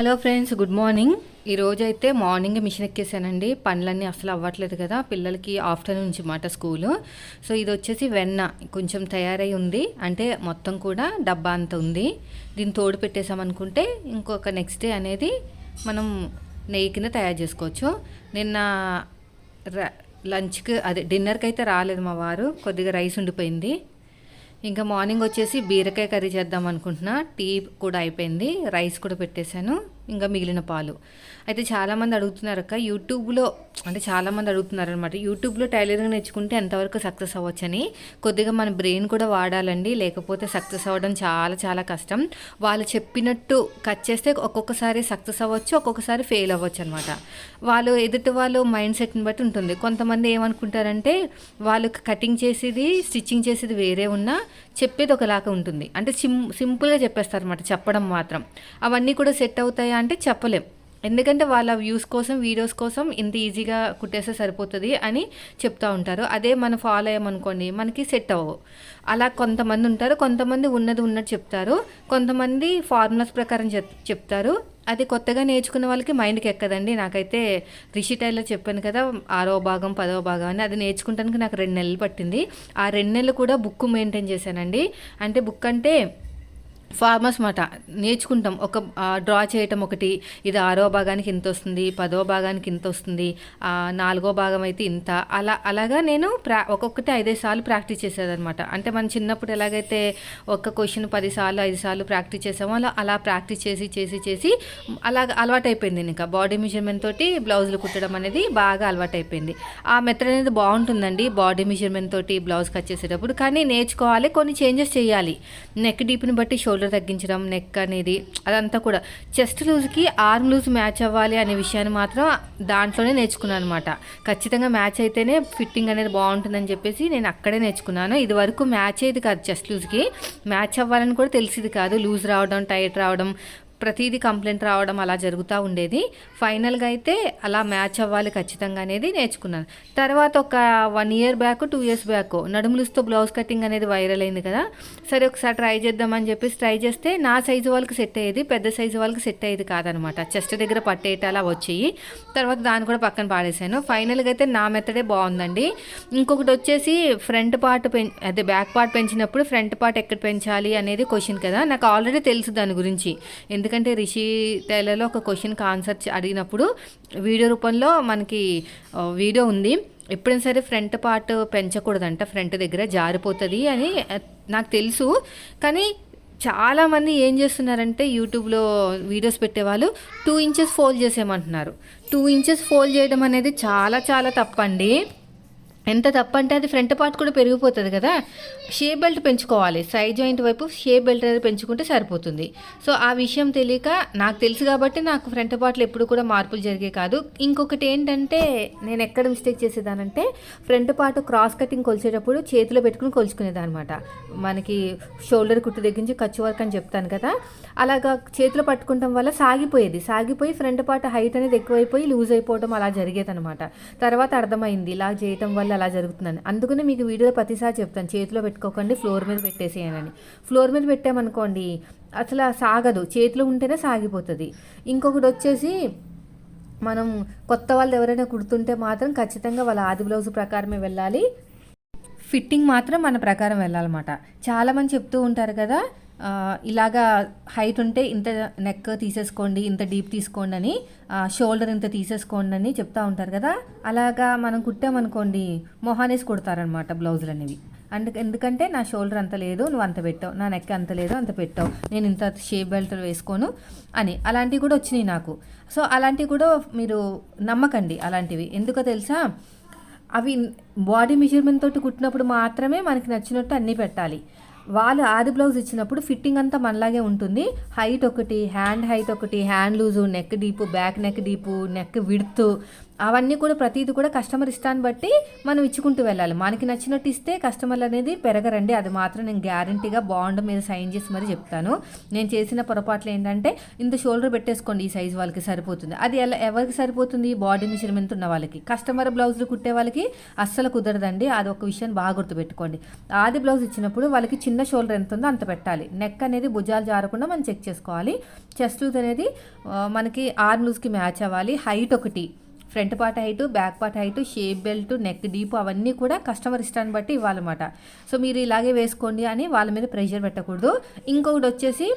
Hello friends good morning ఈరోజు అయితే morning machine ఎక్కేసానండి. పనులన్నీ అసలు అవ్వట్లేదు కదా. పిల్లలకి ఆఫ్టర్నూన్ నుంచి మాట స్కూలు సో ఇది వచ్చేసి వెన్న. కొంచెం తయారై ఉంది. అంటే మొత్తం కూడా డబ్బా అంత ఉంది. దీన్ని తోడు పెట్టేసామనుకుంటే ఇంకొక నెక్స్ట్ డే అనేది మనం నెయ్యి కింద తయారు చేసుకోవచ్చు. నిన్న లంచ్కి అదే డిన్నర్కి అయితే రాలేదు మా వారు. కొద్దిగా రైస్ ఉండిపోయింది. ఇంకా మార్నింగ్ వచ్చేసి బీరకాయ కర్రీ చేద్దాం అనుకుంటున్నా. టీ కూడా అయిపోయింది. రైస్ కూడా పెట్టేశాను. ఇంకా మిగిలిన పాలు. అయితే చాలామంది అడుగుతున్నారు అక్క యూట్యూబ్లో అంటే చాలామంది అడుగుతున్నారు అనమాట యూట్యూబ్లో టైలరింగ్ నేర్చుకుంటే ఎంతవరకు సక్సెస్ అవ్వచ్చని. కొద్దిగా మన బ్రెయిన్ కూడా వాడాలండి. లేకపోతే సక్సెస్ అవ్వడం చాలా చాలా కష్టం. వాళ్ళు చెప్పినట్టు కట్ చేస్తే ఒక్కొక్కసారి సక్సెస్ అవ్వచ్చు ఒక్కొక్కసారి ఫెయిల్ అవ్వచ్చు అనమాట వాళ్ళు ఎదుటి వాళ్ళు మైండ్ సెట్ని బట్టి ఉంటుంది. కొంతమంది ఏమనుకుంటారంటే వాళ్ళు కటింగ్ చేసేది స్టిచ్చింగ్ చేసేది వేరే ఉన్నా చెప్పేది ఒకలాగా ఉంటుంది. అంటే సిం సింపుల్గా చెప్పేస్తారు అనమాట చెప్పడం మాత్రం. అవన్నీ కూడా సెట్ అవుతాయా అంటే చెప్పలేం. ఎందుకంటే వాళ్ళ వ్యూస్ కోసం వీడియోస్ కోసం ఇంత ఈజీగా కుట్టేస్తే సరిపోతుంది అని చెప్తా ఉంటారు. అదే మనం ఫాలో అయ్యామనుకోండి మనకి సెట్ అవ్వవు. అలా కొంతమంది ఉంటారు కొంతమంది ఉన్నది ఉన్నట్టు చెప్తారు. కొంతమంది ఫార్ములాస్ ప్రకారం చెప్ చెప్తారు. అది కొత్తగా నేర్చుకున్న వాళ్ళకి మైండ్కి ఎక్కదండి. నాకైతే రిషి టైలర్ చెప్పాను కదా ఆరో భాగం పదవ భాగం అని. అది నేర్చుకుంటానికి నాకు రెండు నెలలు పట్టింది. ఆ రెండు నెలలు కూడా బుక్ మెయింటైన్ చేశానండి. అంటే బుక్ అంటే ఫార్మర్స్ మాట. నేర్చుకుంటాం. ఒక డ్రా చేయటం ఒకటి ఇది ఆరో భాగానికి ఇంత వస్తుంది పదో భాగానికి ఇంత వస్తుంది నాలుగో భాగం అయితే ఇంత. అలా అలాగా నేను ప్రా ఒక్కొక్కటి ఐదైదు సార్లు ప్రాక్టీస్ చేసేదనమాట అంటే మనం చిన్నప్పుడు ఎలాగైతే ఒక్క క్వశ్చన్ పది సార్లు ఐదు సార్లు ప్రాక్టీస్ చేసామో అలా అలా ప్రాక్టీస్ చేసి చేసి చేసి అలాగ అలవాటు అయిపోయింది ఇంకా. బాడీ మెజర్మెంట్ తోటి బ్లౌజులు కుట్టడం అనేది బాగా అలవాటు అయిపోయింది ఆ మెథడ్ అనేది బాగుంటుందండి బాడీ మెజర్మెంట్ తోటి బ్లౌజ్ కట్ చేసేటప్పుడు. కానీ నేర్చుకోవాలి కొన్ని చేంజెస్ చేయాలి. నెక్ డీప్ని బట్టి షోల్డర్ తగ్గించడం నెక్ అనేది అదంతా కూడా. చెస్ట్ లూజ్కి ఆర్మ్ లూజ్ మ్యాచ్ అవ్వాలి అనే విషయాన్ని మాత్రం దాంట్లోనే నేర్చుకున్నాను అనమాట ఖచ్చితంగా మ్యాచ్ అయితేనే ఫిట్టింగ్ అనేది బాగుంటుందని చెప్పేసి నేను అక్కడే నేర్చుకున్నాను. ఇది వరకు మ్యాచ్ అయ్యేది కాదు చెస్ట్ లూజ్కి మ్యాచ్ అవ్వాలని కూడా తెలిసింది కాదు. లూజ్ రావడం టైట్ రావడం ప్రతిదీ కంప్లైంట్ రావడం అలా జరుగుతూ ఉండేది. ఫైనల్గా అయితే అలా మ్యాచ్ అవ్వాలి ఖచ్చితంగా అనేది నేర్చుకున్నాను. తర్వాత ఒక one year back two years back నడుములుస్తో blouse cutting అనేది వైరల్ అయింది కదా. సరే ఒకసారి ట్రై చేద్దామని చెప్పేసి ట్రై చేస్తే నా సైజు వాళ్ళకి సెట్ అయ్యేది పెద్ద సైజు వాళ్ళకి సెట్ అయ్యేది కాదనమాట. చెస్ట్ దగ్గర పట్టేట అలా వచ్చేయి. తర్వాత దాన్ని కూడా పక్కన పాడేశాను. ఫైనల్గా అయితే నా మెథడే బాగుందండి. ఇంకొకటి వచ్చేసి ఫ్రంట్ పార్ట్ పెం అదే బ్యాక్ పార్ట్ పెంచినప్పుడు ఫ్రంట్ పార్ట్ ఎక్కడ పెంచాలి అనేది క్వశ్చన్ కదా. నాకు ఆల్రెడీ తెలుసు దాని గురించి. ఎందుకంటే రిషి టైలర్లో ఒక క్వశ్చన్కి ఆన్సర్ అడిగినప్పుడు వీడియో రూపంలో మనకి వీడియో ఉంది. ఎప్పుడైనా సరే ఫ్రంట్ పార్ట్ పెంచకూడదంట ఫ్రంట్ దగ్గర జారిపోతుంది అని నాకు తెలుసు. కానీ చాలామంది ఏం చేస్తున్నారంటే యూట్యూబ్లో వీడియోస్ పెట్టేవాళ్ళు టూ ఇంచెస్ ఫోల్డ్ చేసేయమంటున్నారు. టూ ఇంచెస్ ఫోల్డ్ చేయడం అనేది చాలా చాలా తప్పండి. ఎంత తప్పంటే అది ఫ్రంట్ పార్ట్ కూడా పెరిగిపోతుంది కదా. షే బెల్ట్ పెంచుకోవాలి. సైడ్ జాయింట్ వైపు షే బెల్ట్ అనేది పెంచుకుంటే సరిపోతుంది. సో ఆ విషయం తెలియక నాకు తెలుసు కాబట్టి నాకు ఫ్రంట్ పార్ట్లో ఎప్పుడు కూడా మార్పులు జరిగే కాదు. ఇంకొకటి ఏంటంటే నేను ఎక్కడ మిస్టేక్ చేసేదానంటే ఫ్రంట్ పార్ట్ క్రాస్ కటింగ్ కొలిచేటప్పుడు చేతిలో పెట్టుకుని కొలుచుకునేదనమాట. మనకి షోల్డర్ కుట్టు దగ్గర నుంచి ఖర్చు వర్క్ అని చెప్తాను కదా. అలాగా చేతిలో పట్టుకుంటాం వల్ల సాగిపోయేది. సాగిపోయి ఫ్రంట్ పార్ట్ హైట్ అనేది ఎక్కువైపోయి లూజ్ అయిపోవడం అలా జరిగేదన్నమాట. తర్వాత అర్థమైంది. ఇలా చేయటం వల్ల అలా జరుగుతుందని అందుకనే మీకు వీడియోలో ప్రతిసారి చెప్తాను. చేతిలో పెట్టుకోకండి ఫ్లోర్ మీద పెట్టేసేయనని ఫ్లోర్ మీద పెట్టామనుకోండి అసలు సాగదు. చేతిలో ఉంటేనే సాగిపోతుంది. ఇంకొకటి వచ్చేసి మనం కొత్త వాళ్ళు ఎవరైనా కుడుతుంటే మాత్రం ఖచ్చితంగా వాళ్ళ ఆది బ్లౌజ్ ప్రకారమే వెళ్ళాలి. ఫిట్టింగ్ మాత్రం మన ప్రకారం వెళ్ళాలన్నమాట. చాలామంది చెప్తూ ఉంటారు కదా ఇలాగా హైట్ ఉంటే ఇంత నెక్ తీసేసుకోండి ఇంత డీప్ తీసుకోండి అని షోల్డర్ ఇంత తీసేసుకోండి అని చెప్తా ఉంటారు కదా. అలాగా మనం కుట్టామనుకోండి మొహానేసి కుడతారనమాట బ్లౌజులు అనేవి అండ్ ఎందుకంటే నా షోల్డర్ అంత లేదు నువ్వు అంత పెట్టావు నా నెక్ అంత లేదు అంత పెట్టావు నేను ఇంత షేప్ బెల్ట్ వేసుకోను అని. అలాంటివి కూడా వచ్చినాయి నాకు. సో అలాంటివి కూడా మీరు నమ్మకండి అలాంటివి. ఎందుకో తెలుసా? అవి బాడీ మెజర్మెంట్ తోటి కుట్టినప్పుడు మాత్రమే మనకి నచ్చినట్టు అన్నీ పెట్టాలి. వాళ్ళు ఆది బ్లౌజ్ ఇచ్చినప్పుడు ఫిట్టింగ్ అంతా మనలాగే ఉంటుంది. హైట్ ఒకటి హ్యాండ్ హైట్ ఒకటి hand loose neck deep back neck deep neck width అవన్నీ కూడా ప్రతిదీ కూడా కస్టమర్ ఇష్టాన్ని బట్టి మనం ఇచ్చుకుంటూ వెళ్ళాలి. మనకి నచ్చినట్టు ఇస్తే కస్టమర్లు అనేది పెరగరండి. అది మాత్రం నేను గ్యారంటీగా బాండ్ మీద సైన్ చేసి మరి చెప్తాను. నేను చేసిన పొరపాట్లు ఏంటంటే ఇంత షోల్డర్ పెట్టేసుకోండి ఈ సైజ్ వాళ్ళకి సరిపోతుంది. అది ఎలా ఎవరికి సరిపోతుంది? బాడీ మెజర్మెంట్ ఉన్న వాళ్ళకి. కస్టమర్ బ్లౌజులు కుట్టే వాళ్ళకి అస్సలు కుదరదండి. అది ఒక విషయాన్ని బాగా గుర్తుపెట్టుకోండి. ఆది బ్లౌజ్ ఇచ్చినప్పుడు వాళ్ళకి చిన్న షోల్డర్ ఎంత ఉందో అంత పెట్టాలి. నెక్ అనేది భుజాలు జారకుండా మనం చెక్ చేసుకోవాలి. చెస్ట్ లూజ్ అనేది మనకి ఆర్మ్ లూజ్కి మ్యాచ్ అవ్వాలి. హైట్ ఒకటి. Front part height back part height shape belt neck deep అవన్నీ కూడా కస్టమర్ ఇష్టాన్ని బట్టి ఇవ్వాలన్నమాట. సో మీరు ఇలాగే వేసుకోండి అని వాళ్ళ మీద ప్రెషర్ పెట్టకూడదు. ఇంకొకటి వచ్చేసి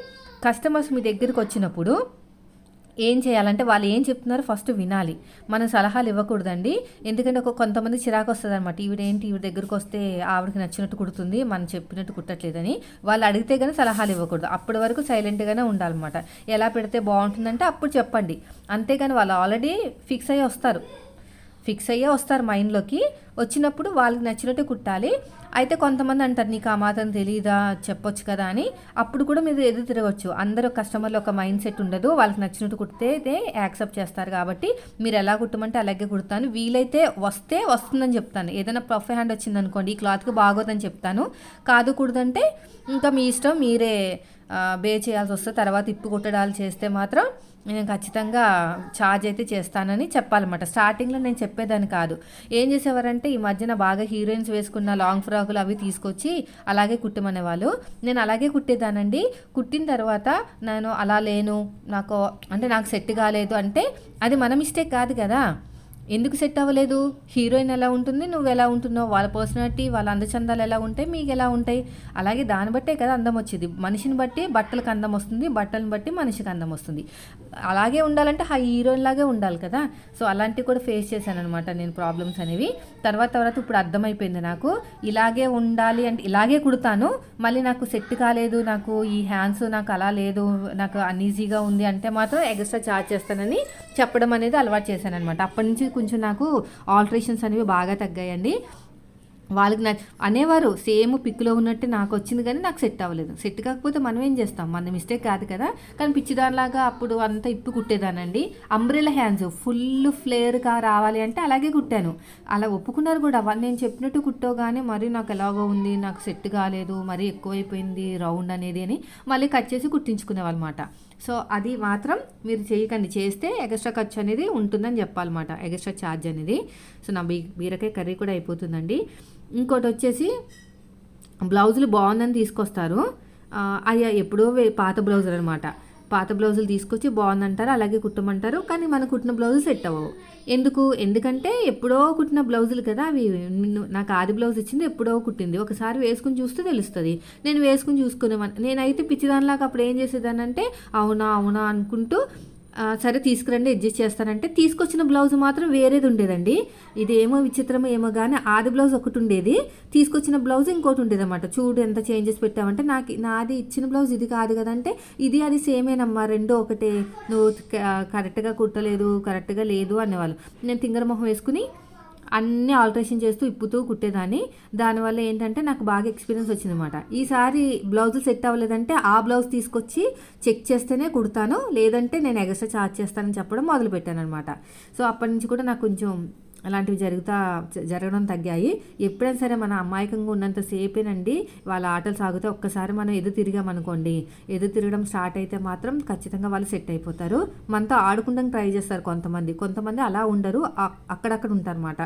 కస్టమర్స్ మీ దగ్గరికి వచ్చినప్పుడు ఏం చేయాలంటే వాళ్ళు ఏం చెప్తున్నారో ఫస్ట్ వినాలి. మనం సలహాలు ఇవ్వకూడదండి. ఎందుకంటే ఒక కొంతమంది చిరాకు వస్తుంది అనమాట ఈవిడేంటి? ఈవిడ దగ్గరికి వస్తే ఆవిడకి నచ్చినట్టు కుడుతుంది. మనం చెప్పినట్టు కుట్టట్లేదని. వాళ్ళు అడిగితే కానీ సలహాలు ఇవ్వకూడదు. అప్పటి వరకు సైలెంట్గానే ఉండాలన్నమాట. ఎలా పెడితే బాగుంటుందంటే అప్పుడు చెప్పండి. అంతేగాని వాళ్ళు ఆల్రెడీ ఫిక్స్ అయ్యి వస్తారు. ఫిక్స్ అయ్యే వస్తారు మైండ్లోకి వచ్చినప్పుడు వాళ్ళకి నచ్చినట్టు కుట్టాలి. అయితే కొంతమంది అంటారు నీకు ఆ మాత్రం తెలియదా చెప్పొచ్చు కదా? అని. అప్పుడు కూడా మీరు ఎదురు తిరగచ్చు. అందరూ కస్టమర్లు ఒక మైండ్ సెట్ ఉండదు. వాళ్ళకి నచ్చినట్టు కుడితే యాక్సెప్ట్ చేస్తారు కాబట్టి మీరు ఎలా కుట్టమంటే అలాగే కుడతాను. వీలైతే వస్తే వస్తుందని చెప్తాను. ఏదైనా ప్రొఫై హ్యాండ్ వచ్చింది అనుకోండి ఈ క్లాత్కి బాగోదని చెప్తాను. కాదు కూడదంటే ఇంకా మీ ఇష్టం మీరే బే చేయాల్సి వస్తే తర్వాత ఇప్పు కొట్టడాలు చేస్తే మాత్రం నేను ఖచ్చితంగా ఛార్జ్ అయితే చేస్తానని చెప్పాలన్నమాట. స్టార్టింగ్లో నేను చెప్పేదాన్ని కాదు. ఏం చేసేవారంటే ఈ మధ్యన బాగా హీరోయిన్స్ వేసుకున్న లాంగ్ ఫ్రాకులు అవి తీసుకొచ్చి అలాగే కుట్టమనేవాళ్ళు. నేను అలాగే కుట్టేదానండి. కుట్టిన తర్వాత నేను అలా లేను నాకు అంటే నాకు సెట్ కాలేదు అంటే అది మన మిస్టేక్ కాదు కదా. ఎందుకు సెట్ అవ్వలేదు? హీరోయిన్ ఎలా ఉంటుంది? నువ్వు ఎలా ఉంటున్నావు? వాళ్ళ పర్సనాలిటీ వాళ్ళ అందచందాలు ఎలా ఉంటాయి? మీకు ఎలా ఉంటాయి? అలాగే దాన్ని బట్టే కదా అందం వచ్చేది. మనిషిని బట్టి బట్టలకు అందం వస్తుంది బట్టలను బట్టి మనిషికి అందం వస్తుంది. అలాగే ఉండాలంటే ఆ హీరోయిన్ లాగే ఉండాలి కదా. సో అలాంటివి కూడా ఫేస్ చేశాను అనమాట నేను ప్రాబ్లమ్స్ అనేవి. తర్వాత తర్వాత ఇప్పుడు అర్థమైపోయింది నాకు. ఇలాగే ఉండాలి అంటే ఇలాగే కుడతాను. మళ్ళీ నాకు సెట్ కాలేదు నాకు ఈ హ్యాండ్స్ నాకు అలా లేదు నాకు అన్ఈజీగా ఉంది అంటే మాత్రం ఎక్స్ట్రా ఛార్జ్ చేస్తానని చెప్పడం అనేది అలవాటు చేశాను అనమాట అప్పటి నుంచి కొంచెం నాకు ఆల్టరేషన్స్ అనేవి బాగా తగ్గాయండి. వాళ్ళకి నా అనేవారు సేమ్ పిక్లో ఉన్నట్టు నాకు వచ్చింది కానీ నాకు సెట్ అవ్వలేదు. సెట్ కాకపోతే మనం ఏం చేస్తాం? మన మిస్టేక్ కాదు కదా. కానీ పిచ్చిదానిలాగా అప్పుడు అంతా ఇప్పి కుట్టేదానండి. అంబ్రెలా హ్యాండ్స్ ఫుల్ ఫ్లేర్గా రావాలి అంటే అలాగే కుట్టాను. అలా ఒప్పుకున్నారు కూడా. వాళ్ళు నేను చెప్పినట్టు కుట్టోగానే మరి నాకు ఎలాగో ఉంది నాకు సెట్ కాలేదు మరీ ఎక్కువైపోయింది రౌండ్ అనేది అని మళ్ళీ కట్ చేసి కుట్టించుకునేవాళ్ళమాట. సో అది మాత్రం మీరు చేయకండి. చేస్తే ఎక్స్ట్రా ఖర్చు అనేది ఉంటుందని చెప్పాలన్నమాట. ఎక్స్ట్రా ఛార్జ్ అనేది. సో నా బీ బీరకాయ కర్రీ కూడా అయిపోతుందండి. ఇంకోటి వచ్చేసి బ్లౌజులు బాగుందని తీసుకొస్తారు. అయ్యా ఎప్పుడో వే- పాత బ్లౌజులు అనమాట పాత బ్లౌజులు తీసుకొచ్చి బాగుందంటారు అలాగే కుట్టమంటారు కానీ మన కుట్టిన బ్లౌజులు సెట్ అవ్వవు. ఎందుకు? ఎందుకంటే ఎప్పుడో కుట్టిన బ్లౌజులు కదా అవి నాకు ఆది బ్లౌజ్ ఇచ్చింది ఎప్పుడో కుట్టింది. ఒకసారి వేసుకుని చూస్తే తెలుస్తుంది. నేను వేసుకుని చూసుకునేవాడిని నేనైతే పిచ్చిదానిలాగా అప్పుడు ఏం చేసేదానంటే అవునా అవునా అనుకుంటూ సరే తీసుకురండి అడ్జస్ట్ చేస్తానంటే తీసుకొచ్చిన బ్లౌజ్ మాత్రం వేరేది ఉండేదండి. ఇది ఏమో విచిత్రమో ఏమో కానీ ఆది బ్లౌజ్ ఒకటి ఉండేది. తీసుకొచ్చిన బ్లౌజ్ ఇంకోటి ఉండేది అనమాట చూడు ఎంత చేంజెస్ పెట్టామంటే నాకు నాది ఇచ్చిన బ్లౌజ్ ఇది కాదు కదంటే ఇది అది సేమేనమ్మా రెండు ఒకటే. నువ్వు క- కరెక్ట్గా కుట్టలేదు కరెక్ట్గా లేదు అనేవాళ్ళు. నేను తింగర మొహం వేసుకుని అన్నీ ఆల్టరేషన్ చేస్తూ ఇప్పుతూ కుట్టేదాన్ని. దానివల్ల ఏంటంటే నాకు బాగా ఎక్స్పీరియన్స్ వచ్చిందనమాట ఈసారి బ్లౌజులు సెట్ అవ్వలేదంటే ఆ బ్లౌజ్ తీసుకొచ్చి చెక్ చేస్తేనే కుడతాను. లేదంటే నేను ఎగస్ట్రా ఛార్జ్ చేస్తానని చెప్పడం మొదలుపెట్టాను అనమాట సో అప్పటి నుంచి కూడా నాకు కొంచెం అలాంటివి జరుగుతా జ- జరగడం తగ్గాయి. ఎప్పుడైనా సరే మన అమాయకంగా ఉన్నంతసేపేనండి వాళ్ళ ఆటలు సాగితే ఒక్కసారి మనం ఎదురు తిరిగామనుకోండి ఎదురు తిరగడం స్టార్ట్ అయితే మాత్రం ఖచ్చితంగా వాళ్ళు సెట్ అయిపోతారు. మనతో ఆడుకుంటానికి ట్రై చేస్తారు కొంతమంది. కొంతమంది అలా ఉండరు. అక్కడక్కడ ఉంటారన్నమాట.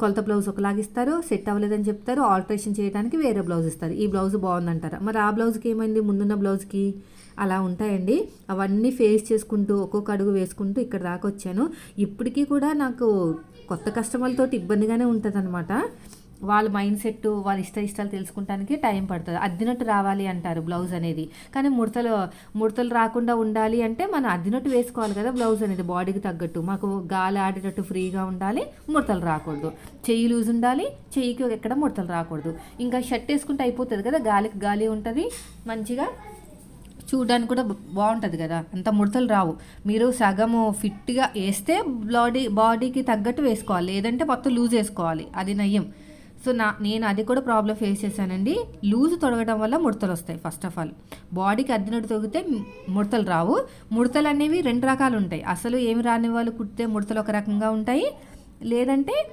కొలత బ్లౌజ్ ఒకలాగా ఇస్తారు సెట్ అవ్వలేదని చెప్తారు. ఆల్టరేషన్ చేయడానికి వేరే బ్లౌజ్ ఇస్తారు. ఈ బ్లౌజ్ బాగుందంటారు. మరి ఆ బ్లౌజ్కి ఏమైంది? ముందున్న బ్లౌజ్కి అలా ఉంటాయండి. అవన్నీ ఫేస్ చేసుకుంటూ ఒక్కొక్క అడుగు వేసుకుంటూ ఇక్కడ దాకా వచ్చాను. ఇప్పటికీ కూడా నాకు కొత్త కస్టమర్లతోటి ఇబ్బందిగానే ఉంటుంది అనమాట వాళ్ళ మైండ్ సెట్ వాళ్ళ ఇష్ట ఇష్టాలు తెలుసుకుంటానికి టైం పడుతుంది. అద్దినట్టు రావాలి అంటారు బ్లౌజ్ అనేది. కానీ ముడతలు ముడతలు రాకుండా ఉండాలి అంటే మనం అద్దినట్టు వేసుకోవాలి కదా బ్లౌజ్ అనేది బాడీకి తగ్గట్టు. మాకు గాలి ఆడేటట్టు ఫ్రీగా ఉండాలి ముడతలు రాకూడదు. చెయ్యి లూజ్ ఉండాలి చెయ్యికి ఎక్కడ ముడతలు రాకూడదు. ఇంకా షర్ట్ వేసుకుంటే అయిపోతుంది కదా గాలికి గాలి ఉంటుంది మంచిగా చూడడానికి కూడా బాగుంటుంది కదా. అంత ముడతలు రావు. మీరు సగము ఫిట్గా వేస్తే బాడీ బాడీకి తగ్గట్టు వేసుకోవాలి. లేదంటే మొత్తం లూజ్ వేసుకోవాలి. అది నయం. సో నా నేను అది కూడా ప్రాబ్లం ఫేస్ చేశానండి. లూజ్ తొడగడం వల్ల ముడతలు వస్తాయి ఫస్ట్ ఆఫ్ ఆల్. బాడీకి అద్దినట్టు తొగితే ముడతలు రావు. ముడతలు అనేవి రెండు రకాలు ఉంటాయి. అసలు ఏమి రాని వాళ్ళు కుడితే ముడతలు ఒక రకంగా ఉంటాయి. లేదంటే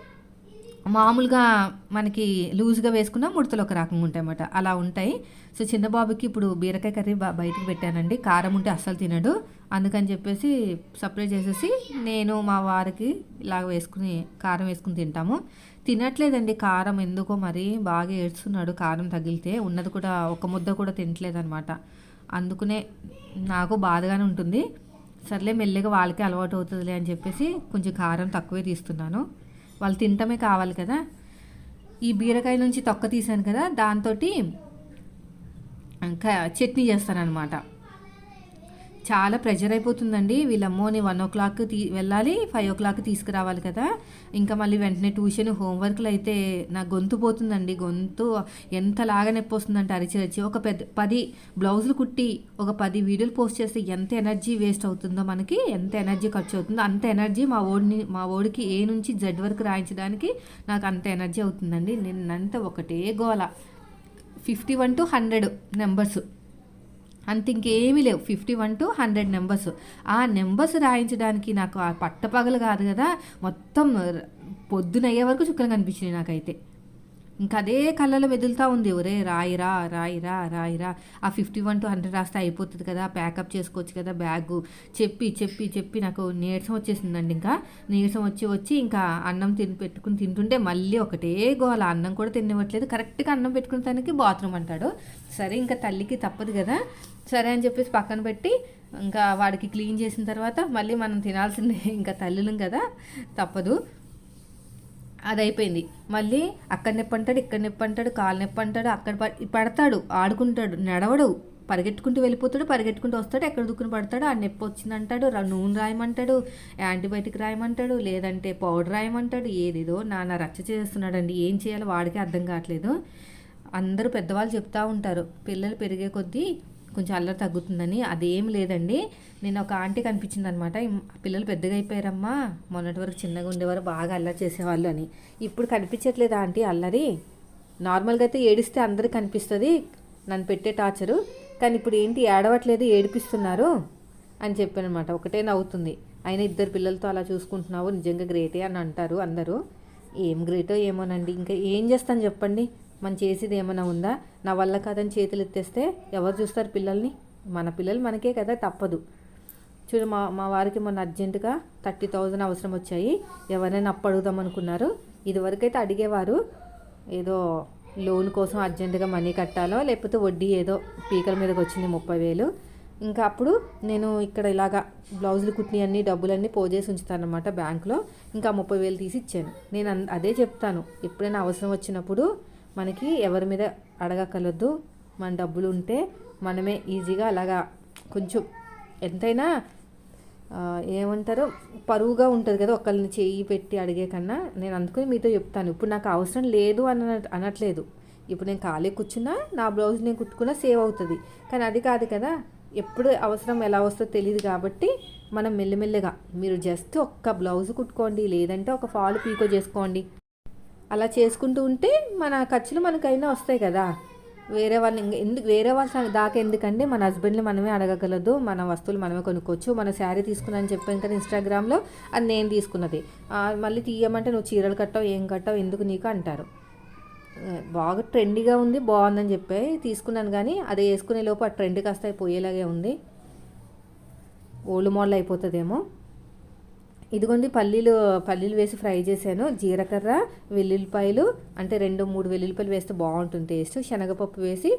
మామూలుగా మనకి లూజ్గా వేసుకున్న ముడతలు ఒక రకంగా ఉంటాయి అన్నమాట అలా ఉంటాయి. సో చిన్న బాబుకి ఇప్పుడు బీరకాయ కర్రీ బయటకు పెట్టానండి. కారం ఉంటే అస్సలు తినడు. అందుకని చెప్పేసి సపరేట్ చేసేసి నేను మా వారికి ఇలాగ వేసుకుని కారం వేసుకుని తింటాము. తినట్లేదండి కారం ఎందుకో మరి బాగా ఏడుస్తున్నాడు కారం తగిలితే. ఉన్నది కూడా ఒక ముద్ద కూడా తినట్లేదనమాట అందుకునే నాకు బాధగానే ఉంటుంది. సర్లే మెల్లిగా వాళ్ళకి అలవాటు అవుతుందిలే అని చెప్పేసి కొంచెం కారం తక్కువే తీస్తున్నాను. వాళ్ళు తినటమే కావాలి కదా. ఈ బీరకాయ నుంచి తొక్క తీసాను కదా దాంతో ఇంకా చట్నీ చేస్తానన్నమాట. చాలా ప్రెషర్ అయిపోతుందండి. వీళ్ళమ్మోని వన్ ఓ క్లాక్ తీ వెళ్ళాలి ఫైవ్ ఓ క్లాక్ తీసుకురావాలి కదా. ఇంకా మళ్ళీ వెంటనే ట్యూషన్ హోంవర్క్లు అయితే నా గొంతు పోతుందండి. గొంతు ఎంతలాగా నొప్పి వస్తుందంటే అరిచి అరిచి ఒక పెద్ద పది బ్లౌజులు కుట్టి ఒక పది వీడియోలు పోస్ట్ చేస్తే ఎంత ఎనర్జీ వేస్ట్ అవుతుందో మనకి ఎంత ఎనర్జీ ఖర్చు అవుతుందో అంత ఎనర్జీ మా ఓడిని మా ఓడికి ఏ నుంచి జెడ్ వరకు రాయించడానికి నాకు అంత ఎనర్జీ అవుతుందండి. నిన్నంతా ఒకటే గోల. Fifty one to hundred numbers అంత ఇంకేమీ లేవు. Fifty one to hundred numbers. ఆ నెంబర్స్ రాయించడానికి నాకు ఆ పట్టపగలు కాదు కదా మొత్తం పొద్దునయ్యే పొద్దున వరకు చుక్కలు కనిపించింది నాకైతే. ఇంకా అదే కళ్ళలో మెదులుతూ ఉంది. ఒరే రాయిరా రాయిరా రాయిరా ఆ ఫిఫ్టీ వన్ టు హండ్రెడ్ రాస్తే అయిపోతుంది కదా. ప్యాకప్ చేసుకోవచ్చు కదా బ్యాగు చెప్పి చెప్పి చెప్పి నాకు నీరసం వచ్చేసిందండి ఇంకా. నీరసం వచ్చి వచ్చి ఇంకా అన్నం తిని పెట్టుకుని తింటుంటే మళ్ళీ ఒకటే గోల. అన్నం కూడా తినవట్లేదు కరెక్ట్గా అన్నం పెట్టుకునే తనకి బాత్రూమ్ అంటాడు. సరే ఇంకా తల్లికి తప్పదు కదా. సరే అని చెప్పేసి పక్కన పెట్టి ఇంకా వాడికి క్లీన్ చేసిన తర్వాత మళ్ళీ మనం తినాల్సిందే. ఇంకా తల్లులం కదా. తప్పదు. అది అయిపోయింది మళ్ళీ అక్కడ నొప్పి అంటాడు ఇక్కడ నొప్పి అంటాడు కాలు నొప్పి అంటాడు అక్కడ పడతాడు ఆడుకుంటాడు నడవడు. పరిగెట్టుకుంటూ వెళ్ళిపోతాడు పరిగెట్టుకుంటూ వస్తాడు ఎక్కడ దుక్కుని పడతాడు ఆ నొప్పి వచ్చిందంటాడు నూనె రాయమంటాడు యాంటీబయాటిక్ రాయమంటాడు లేదంటే పౌడర్ రాయమంటాడు ఏదేదో నాన్న రచ్చ చేస్తున్నాడండి ఏం చేయాలో వాడికే అర్థం కావట్లేదు. అందరూ పెద్దవాళ్ళు చెప్తూ ఉంటారు పిల్లలు పెరిగే కొద్దీ కొంచెం అల్లరి తగ్గుతుందని అదేం లేదండి. నేను ఒక ఆంటీ కనిపించింది అనమాట పిల్లలు పెద్దగా అయిపోయారమ్మా. మొన్నటి వరకు చిన్నగా ఉండేవారు బాగా అల్లరి చేసేవాళ్ళు అని. ఇప్పుడు కనిపించట్లేదు ఆంటీ అల్లరి? నార్మల్గా అయితే ఏడిస్తే అందరికి కనిపిస్తుంది నన్ను పెట్టే టార్చరు. కానీ ఇప్పుడు ఏంటి ఏడవట్లేదు ఏడిపిస్తున్నారు అని చెప్పాను అనమాట ఒకటే నవ్వుతుంది. అయినా ఇద్దరు పిల్లలతో అలా చూసుకుంటున్నావు నిజంగా గ్రేటే అని అంటారు అందరూ. ఏం గ్రేటో ఏమోనండి ఇంకా ఏం చేస్తాను చెప్పండి? మనం చేసేది ఏమైనా ఉందా? నా వల్ల కాదని చేతులు ఎత్తేస్తే ఎవరు చూస్తారు పిల్లల్ని? మన పిల్లలు మనకే కదా తప్పదు. చూడు మా మా వారికి మొన్న అర్జెంటుగా థర్టీ థౌజండ్ అవసరం వచ్చాయి. ఎవరైనా అప్పు అడుగుదాం అనుకున్నారు. ఇదివరకైతే అడిగేవారు ఏదో లోన్ కోసం అర్జెంటుగా మనీ కట్టాలో లేకపోతే వడ్డీ ఏదో పీకల మీదకి వచ్చింది ముప్పై వేలు. ఇంకా అప్పుడు నేను ఇక్కడ ఇలాగా బ్లౌజులు కుట్టిన అన్ని డబ్బులన్నీ పోజేసి ఉంచుతానమాట బ్యాంక్లో. ఇంకా ముప్పై వేలు తీసి ఇచ్చాను. నేను అన్- అదే చెప్తాను. ఎప్పుడైనా అవసరం వచ్చినప్పుడు మనకి ఎవరి మీద అడగకలదు మన డబ్బులు ఉంటే మనమే ఈజీగా అలాగా కొంచెం ఎంతైనా ఏమంటారు పరువుగా ఉంటుంది కదా ఒకళ్ళని చేయి పెట్టి అడిగే కన్నా. నేను అందుకని మీతో చెప్తాను. ఇప్పుడు నాకు అవసరం లేదు అన అనట్లేదు. ఇప్పుడు నేను ఖాళీ కూర్చున్నా నా బ్లౌజ్ నేను కుట్టుకున్నా సేవ్ అవుతుంది. కానీ అది కాదు కదా. ఎప్పుడు అవసరం ఎలా వస్తుందో తెలియదు కాబట్టి మనం మెల్లమెల్లగా మీరు జస్ట్ ఒక్క బ్లౌజ్ కుట్టుకోండి లేదంటే ఒక ఫాల్ పీకో చేసుకోండి. అలా చేసుకుంటూ ఉంటే మన ఖర్చులు మనకైనా వస్తాయి కదా. వేరే వాళ్ళని ఎందుకు వేరే వాళ్ళ దాకా ఎందుకండి మన హస్బెండ్ని మనమే అడగగలదు మన వస్తువులు మనమే కొనుక్కోవచ్చు మన శారీ తీసుకున్నాను చెప్పాను కదా ఇన్స్టాగ్రామ్లో అది నేను తీసుకున్నది. మళ్ళీ తీయమంటే నువ్వు చీరలు కట్టావు ఏం కట్టావు ఎందుకు నీకు అంటారు. బాగా ట్రెండీగా ఉంది బాగుందని చెప్పి తీసుకున్నాను కానీ అది వేసుకునే లోపు ఆ ట్రెండ్ కాస్త పోయేలాగే ఉంది. ఓల్డ్ మోడల్ అయిపోతుందేమో. ఇదిగోండి పల్లీలు పల్లీలు వేసి ఫ్రై చేశాను. జీలకర్ర వెల్లుల్లిపాయలు అంటే రెండు మూడు వెల్లుల్లిపాయలు వేస్తే బాగుంటుంది టేస్ట్. శనగపప్పు వేసి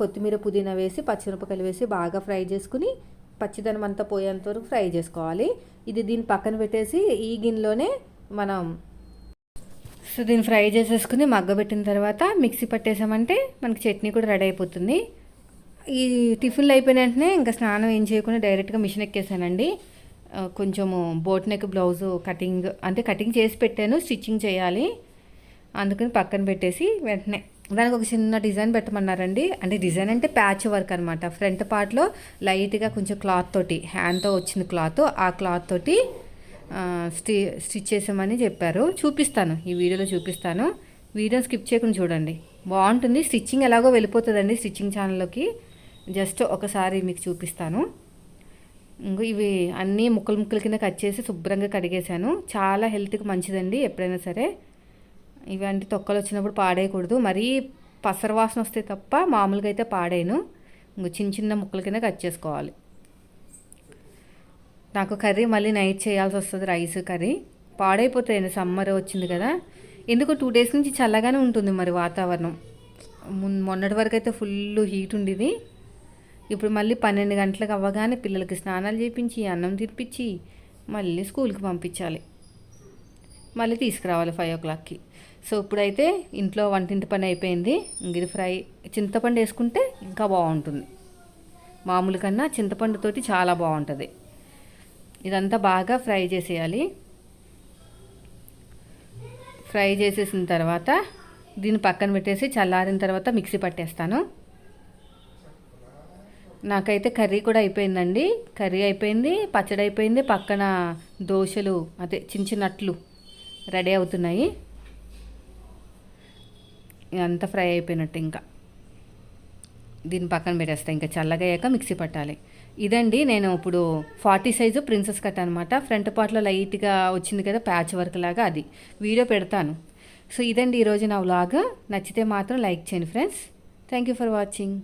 కొత్తిమీర పుదీనా వేసి పచ్చిమిరపకాయలు వేసి బాగా ఫ్రై చేసుకుని పచ్చిదనం అంతా పోయేంత వరకు ఫ్రై చేసుకోవాలి. ఇది దీన్ని పక్కన పెట్టేసి ఈ గిన్నెలోనే మనం సో దీన్ని ఫ్రై చేసేసుకుని మగ్గబెట్టిన తర్వాత మిక్సీ పట్టేసామంటే మనకి చట్నీ కూడా రెడీ అయిపోతుంది. ఈ టిఫిన్లు అయిపోయిన వెంటనే ఇంకా స్నానం ఏం చేయకుండా డైరెక్ట్గా మిషన్ ఎక్కేసానండి. కొంచెము బోట్ నెక్ బ్లౌజ్ కటింగ్ అంటే కటింగ్ చేసి పెట్టాను స్టిచ్చింగ్ చేయాలి. అందుకని పక్కన పెట్టేసి వెంటనే. దానికి ఒక చిన్న డిజైన్ పెట్టమన్నారండి. అంటే డిజైన్ అంటే ప్యాచ్ వర్క్ అనమాట ఫ్రంట్ పార్ట్లో లైట్గా కొంచెం క్లాత్ తోటి హ్యాండ్తో వచ్చిన క్లాత్ ఆ క్లాత్ తోటి స్టి స్టిచ్ చేసామని చెప్పారు. చూపిస్తాను. ఈ వీడియోలో చూపిస్తాను. వీడియో స్కిప్ చేయకుండా చూడండి. బాగుంటుంది. స్టిచ్చింగ్ ఎలాగో వెళ్ళిపోతుందండి స్టిచ్చింగ్ ఛానల్లోకి జస్ట్ ఒకసారి మీకు చూపిస్తాను. ఇంకో ఇవి అన్నీ ముక్కలు ముక్కల కింద కట్ చేసి శుభ్రంగా కడిగేశాను. చాలా హెల్త్కి మంచిదండి ఎప్పుడైనా సరే. ఇవంటి తొక్కలు వచ్చినప్పుడు పాడేయకూడదు. మరీ పసర వాసన వస్తే తప్ప మామూలుగా అయితే పాడేయను. ఇంకో చిన్న చిన్న ముక్కల కింద కట్ చేసుకోవాలి. నాకు కర్రీ మళ్ళీ నైట్ చేయాల్సి వస్తుంది రైస్ కర్రీ. పాడైపోతాయండి సమ్మర్ వచ్చింది కదా. ఎందుకు టూ డేస్ నుంచి చల్లగానే ఉంటుంది మరి వాతావరణం. మొన్నటి వరకు అయితే ఫుల్ హీట్ ఉండేది. ఇప్పుడు మళ్ళీ పన్నెండు గంటలకు అవ్వగానే పిల్లలకి స్నానాలు చేయించి అన్నం తినిపించి మళ్ళీ స్కూల్కి పంపించాలి. మళ్ళీ తీసుకురావాలి ఫైవ్ ఓ క్లాక్కి. సో ఇప్పుడైతే ఇంట్లో వంటింటి పని అయిపోయింది. ఇంక ఇది ఫ్రై చింతపండు వేసుకుంటే ఇంకా బాగుంటుంది. మామూలు కన్నా చింతపండుతోటి చాలా బాగుంటుంది. ఇదంతా బాగా ఫ్రై చేసేయాలి. ఫ్రై చేసేసిన తర్వాత దీన్ని పక్కన పెట్టేసి చల్లారిన తర్వాత మిక్సీ పట్టేస్తాను. నాకైతే కర్రీ కూడా అయిపోయిందండి. కర్రీ అయిపోయింది పచ్చడి అయిపోయింది పక్కన దోశలు అదే చిన్న చిన్నట్లు రెడీ అవుతున్నాయి. అంతా ఫ్రై అయిపోయినట్టు ఇంకా. దీని పక్కన పెట్టేస్తా ఇంకా చల్లగా అయ్యాక మిక్సీ పట్టాలి. ఇదండి నేను ఇప్పుడు ఫార్టీ సైజు ప్రిన్సెస్ కట్ అనమాట ఫ్రంట్ పార్ట్లో లైట్గా వచ్చింది కదా ప్యాచ్ వర్క్ లాగా అది. వీడియో పెడతాను. సో ఇదండి ఈరోజు నా వ్లాగ్. నచ్చితే మాత్రం లైక్ చేయండి friends. Thank you for watching.